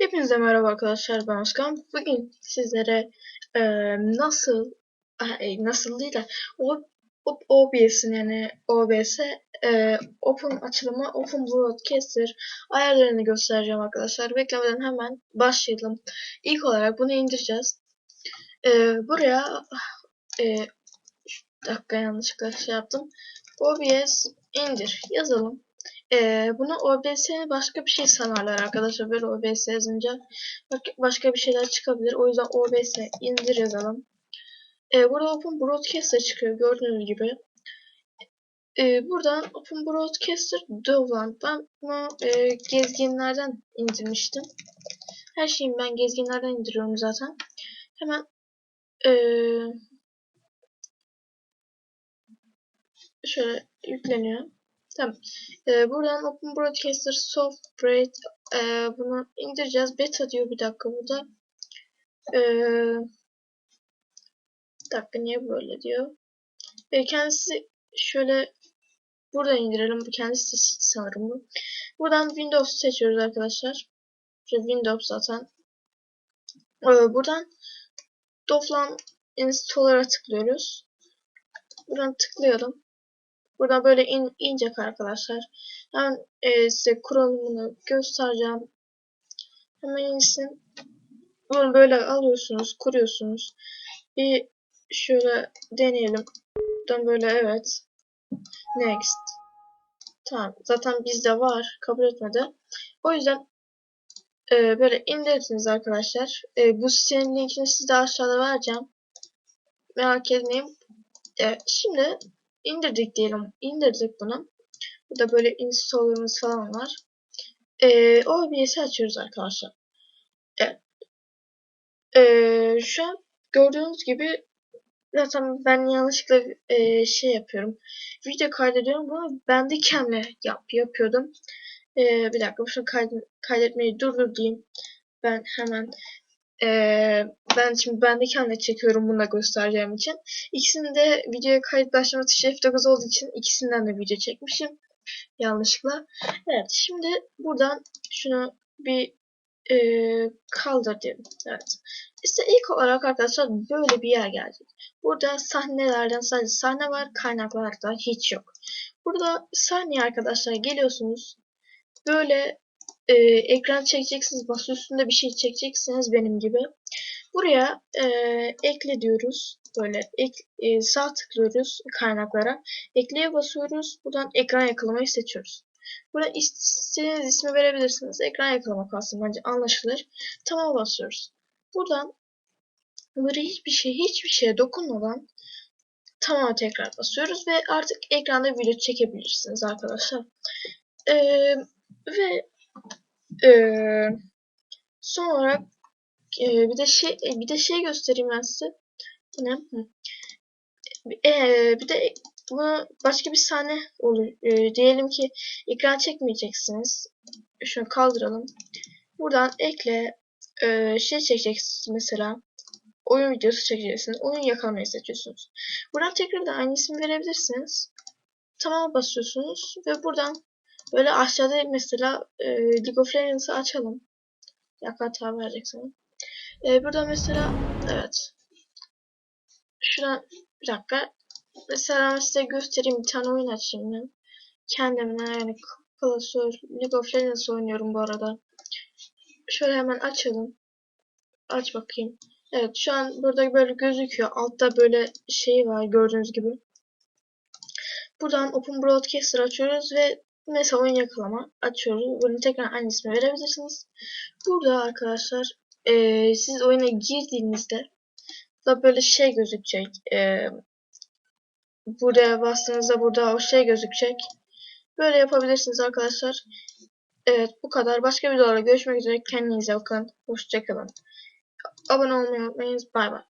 Hepinize merhaba arkadaşlar ben Özkan. Bugün sizlere e, nasıl e, nasıl değil de o, o, OBS'in yani OBS e, Open açılımı Open Broadcaster ayarlarını göstereceğim arkadaşlar. Beklemeden hemen başlayalım. İlk olarak bunu indireceğiz. E, buraya e, dakika yanlışlıkla şey yaptım. OBS indir yazalım. Ee, bunu OBS başka bir şey sanarlar arkadaşlar. Böyle OBS yazınca başka bir şeyler çıkabilir. O yüzden OBS indir yazalım. Ee, burada Open Broadcaster çıkıyor gördüğünüz gibi. Ee, buradan Open Broadcaster Dovland. Ben bunu e, gezginlerden indirmiştim. Her şeyi ben gezginlerden indiriyorum zaten. Hemen e, şöyle yükleniyor. Tamam. Ee, buradan Open Broadcaster Software e, bunu indireceğiz. Beta diyor bir dakika burada. Ee, bir dakika niye böyle diyor. E, kendisi şöyle burada indirelim. Bu kendisi sanırım bu. Buradan Windows seçiyoruz arkadaşlar. İşte Windows zaten. Ee, buradan Doflan Installer'a tıklıyoruz. Buradan tıklayalım. Burada böyle in, inecek arkadaşlar. Ben e, size kurulumunu göstereceğim. Hemen insin. Bunu böyle alıyorsunuz, kuruyorsunuz. Bir şöyle deneyelim. Buradan böyle evet. Next. Tamam. Zaten bizde var. Kabul etmedi. O yüzden e, böyle indirirsiniz arkadaşlar. E, bu sitenin linkini size aşağıda vereceğim. Merak etmeyin. E, şimdi indirdik diyelim. İndirdik bunu. Burada böyle installerımız falan var. Ee, OBS'i açıyoruz arkadaşlar. Evet. Ee, şu an gördüğünüz gibi zaten ben yanlışlıkla e, şey yapıyorum. Video kaydediyorum. Bunu Bandicam'le yap, yapıyordum. Ee, bir dakika şunu kaydet, kaydetmeyi durdur diyeyim. Ben hemen ee, ben şimdi ben de kendi çekiyorum bunu da göstereceğim için. İkisini de videoya kayıt başlama tuşu F9 olduğu için ikisinden de video çekmişim. Yanlışlıkla. Evet şimdi buradan şunu bir e, kaldır diyelim. Evet. İşte ilk olarak arkadaşlar böyle bir yer gelecek. Burada sahnelerden sadece sahne var. Kaynaklarda hiç yok. Burada sahneye arkadaşlar geliyorsunuz. Böyle e, ekran çekeceksiniz. Bas üstünde bir şey çekeceksiniz benim gibi. Buraya e, ekle diyoruz. Böyle ek, e, sağ tıklıyoruz kaynaklara. Ekleye basıyoruz. Buradan ekran yakalamayı seçiyoruz. Burada istediğiniz ismi verebilirsiniz. Ekran yakalama kalsın bence anlaşılır. Tamam basıyoruz. Buradan böyle hiçbir şey hiçbir şeye dokunmadan tamam tekrar basıyoruz ve artık ekranda video çekebilirsiniz arkadaşlar. Ee, ve ee, son olarak e, bir de şey bir de şey göstereyim ben size. Ne? Ee, bir de bunu başka bir sahne olur. Ee, diyelim ki ekran çekmeyeceksiniz. Şunu kaldıralım. Buradan ekle e, şey çekeceksiniz mesela. Oyun videosu çekeceksiniz. Oyun yakalamayı seçiyorsunuz. Buradan tekrar da aynı ismi verebilirsiniz. Tamam basıyorsunuz ve buradan Böyle aşağıda mesela e, League of Legends'ı açalım. Yak hata verecek sana. E, burada mesela evet. Şuradan bir dakika. Mesela size göstereyim bir tane oyun açayım ben. Kendimden yani klasör League of Legends oynuyorum bu arada. Şöyle hemen açalım. Aç bakayım. Evet şu an burada böyle gözüküyor. Altta böyle şey var gördüğünüz gibi. Buradan Open Broadcaster açıyoruz ve Mesela oyun yakalama açıyoruz. Bunu tekrar aynı ismi verebilirsiniz. Burada arkadaşlar e, siz oyuna girdiğinizde da böyle şey gözükecek. E, buraya bastığınızda burada o şey gözükecek. Böyle yapabilirsiniz arkadaşlar. Evet bu kadar. Başka videolarda görüşmek üzere. Kendinize bakın. Hoşçakalın. Abone olmayı unutmayın. Bay bay.